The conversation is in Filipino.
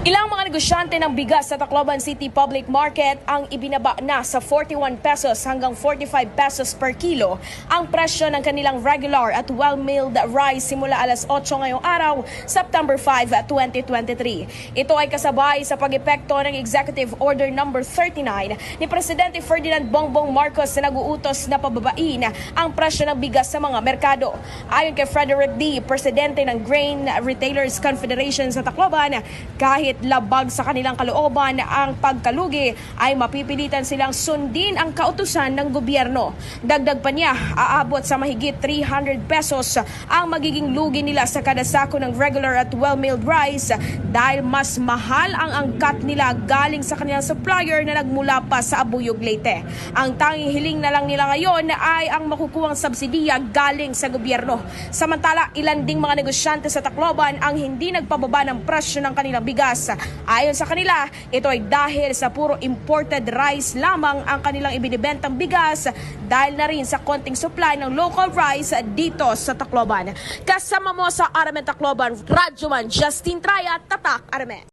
Ilang mga negosyante ng bigas sa Tacloban City Public Market ang ibinaba na sa 41 pesos hanggang 45 pesos per kilo ang presyo ng kanilang regular at well-milled rice simula alas 8 ngayong araw, September 5, 2023. Ito ay kasabay sa pag-epekto ng Executive Order No. 39 ni Presidente Ferdinand Bongbong Marcos na nag-uutos na pababain ang presyo ng bigas sa mga merkado. Ayon kay Frederick D., Presidente ng Grain Retailers Confederation sa Tacloban, kahit labag sa kanilang kalooban ang pagkalugi ay mapipilitan silang sundin ang kautusan ng gobyerno. Dagdag pa niya, aabot sa mahigit 300 pesos ang magiging lugi nila sa kada sako ng regular at well-milled rice dahil mas mahal ang angkat nila galing sa kanilang supplier na nagmula pa sa Abuyog Leyte. Ang tanging hiling na lang nila ngayon ay ang makukuhang subsidiya galing sa gobyerno. Samantala, ilan ding mga negosyante sa Tacloban ang hindi nagpababa ng presyo ng kanilang bigas. Ayon sa kanila, ito ay dahil sa puro imported rice lamang ang kanilang ibinibentang bigas dahil na rin sa konting supply ng local rice dito sa Tacloban. Kasama mo sa Aramen Tacloban, Radyoman Justin Traya, Tatak Aramen.